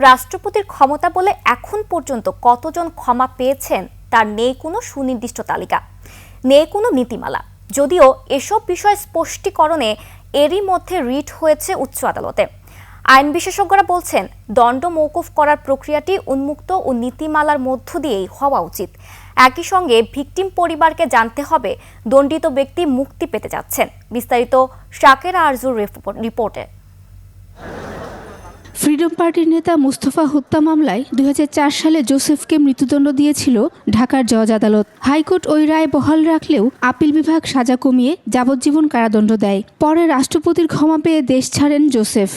রাষ্ট্রপতির ক্ষমতা বলে এখন পর্যন্ত কতজন ক্ষমা পেয়েছেন তার নেই কোনো সুনির্দিষ্ট তালিকা, নেই কোনো নীতিমালা। যদিও এসব বিষয় স্পষ্টীকরণে এরই মধ্যে রিট হয়েছে উচ্চ আদালতে। আইন বিশেষজ্ঞরা বলছেন, দণ্ড মৌকুফ করার প্রক্রিয়াটি উন্মুক্ত ও নীতিমালার মধ্য দিয়েই হওয়া উচিত। একই সঙ্গে ভিকটিম পরিবারকে জানতে হবে, দণ্ডিত ব্যক্তি মুক্তি পেতে যাচ্ছেন। বিস্তারিত শাকের আরজুর রিপোর্টে। ফ্রিডম পার্টির নেতা মুস্তফা হত্যা মামলায় দুই হাজার চার সালে জোসেফকে মৃত্যুদণ্ড দিয়েছিল ঢাকার জজ আদালত। হাইকোর্ট ওই রায় বহাল রাখলেও আপিল বিভাগ সাজা কমিয়ে যাবজ্জীবন কারাদণ্ড দেয়। পরে রাষ্ট্রপতির ক্ষমা পেয়ে দেশ ছাড়েন জোসেফ।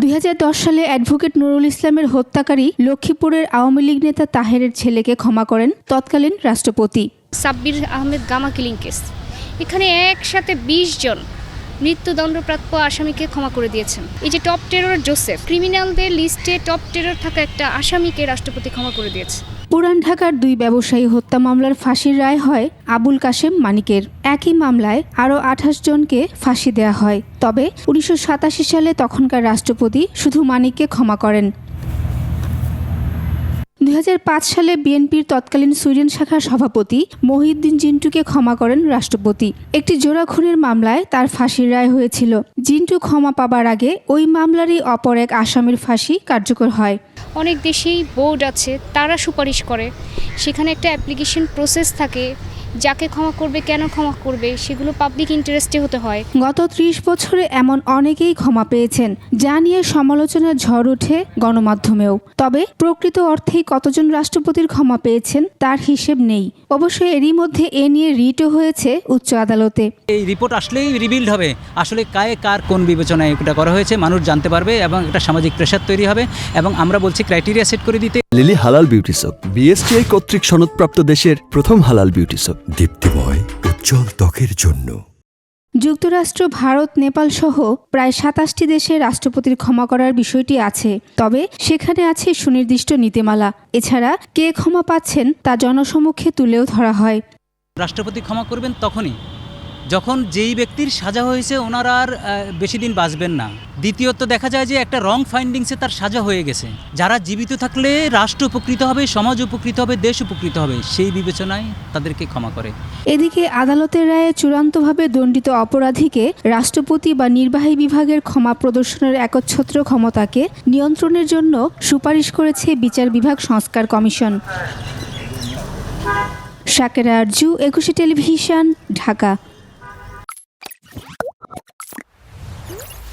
দুই হাজার দশ সালে অ্যাডভোকেট নুরুল ইসলামের হত্যাকারী লক্ষ্মীপুরের আওয়ামী লীগ নেতা তাহেরের ছেলেকে ক্ষমা করেন তৎকালীন রাষ্ট্রপতি। সাব্বির আহমেদ গামা কিলিং কেস এখানে একসাথে বিশ জন মৃত্যুদণ্ডপ্রাপ্ত আসামিকে ক্ষমা করে দিয়েছেন। এই যে টপ টেরর জোসেফ, ক্রিমিনালদের লিস্টে টপ টেরর থাকা একটা আসামিকে রাষ্ট্রপতি ক্ষমা করে দিয়েছে। পুরান ঢাকার দুই ব্যবসায়ী হত্যা মামলার ফাঁসির রায় হয় আবুল কাশেম মানিকের। একই মামলায় আরও আঠাশ জনকে ফাঁসি দেয়া হয়। তবে উনিশশো সাতাশি সালে তখনকার রাষ্ট্রপতি শুধু মানিককে ক্ষমা করেন। সালে বিএনপির তৎকালীন সুইডেন শাখার সভাপতি মহিউদ্দিন জিন্টুকে ক্ষমা করেন রাষ্ট্রপতি। একটি জোড়া খুনের মামলায় তার ফাঁসির রায় হয়েছিল। জিন্টু ক্ষমা পাবার আগে ওই মামলারই অপর এক আসামির ফাঁসি কার্যকর হয়। অনেক দেশেই বোর্ড আছে, তারা সুপারিশ করে। সেখানে একটা অ্যাপ্লিকেশন প্রসেস থাকে যাকে ক্ষমা করবে কেন ক্ষমা করবে সেগুলো পাবলিক ইন্টারেস্টে হতে হয়। গত ত্রিশ বছরে এমন অনেকেই ক্ষমা পেয়েছেন যা নিয়ে সমালোচনার ঝড় ওঠে গণমাধ্যমেও। তবে প্রকৃত অর্থেই কতজন রাষ্ট্রপতির ক্ষমা পেয়েছেন তার হিসেব নেই। অবশ্য এরই মধ্যে এ নিয়ে রিটও হয়েছে উচ্চ আদালতে। এই রিপোর্ট আসলেই রিবিল্ড হবে। আসলে কায়ে কার কোন বিবেচনায় এটা করা হয়েছে মানুষ জানতে পারবে এবং একটা সামাজিক প্রেশার তৈরি হবে এবং আমরা বলছি ক্রাইটেরিয়া সেট করে দিতে। লিলি হালাল বিউটি সোপ বিএসটিআই কর্তৃক সনদপ্রাপ্ত দেশের প্রথম হালাল বিউটি সোপ দীপ্তিময় উজ্জ্বল ত্বকের জন্য। যুক্তরাষ্ট্র ভারত নেপাল সহ প্রায় সাতাশটি দেশে রাষ্ট্রপতির ক্ষমা করার বিষয়টি আছে। তবে সেখানে আছে সুনির্দিষ্ট নীতিমালা। এছাড়া কে ক্ষমা পাচ্ছেন তা জনসমক্ষে তুলেও ধরা হয়। রাষ্ট্রপতি ক্ষমা করবেন তখনই। যখন যেই ব্যক্তির সাজা হয়েছে, ওনার আর বেশি দিন বাঁচবেন না। দ্বিতীয়ত দেখা যায় যে একটা রং ফাইন্ডিংসে তার সাজা হয়ে গেছে। যারা জীবিত থাকলে রাষ্ট্র উপকৃত হবে, সমাজ উপকৃত হবে, দেশ উপকৃত হবে, সেই বিবেচনায় তাদেরকে ক্ষমা করে। এদিকে আদালতের রায়ে চূড়ান্তভাবে দণ্ডিত অপরাধীকে রাষ্ট্রপতি বা নির্বাহী বিভাগের ক্ষমা প্রদর্শনের একচ্ছত্র ক্ষমতাকে নিয়ন্ত্রণের জন্য সুপারিশ করেছে বিচার বিভাগ সংস্কার কমিশন। শাকেরা আরজু, একুশে টেলিভিশন, ঢাকা।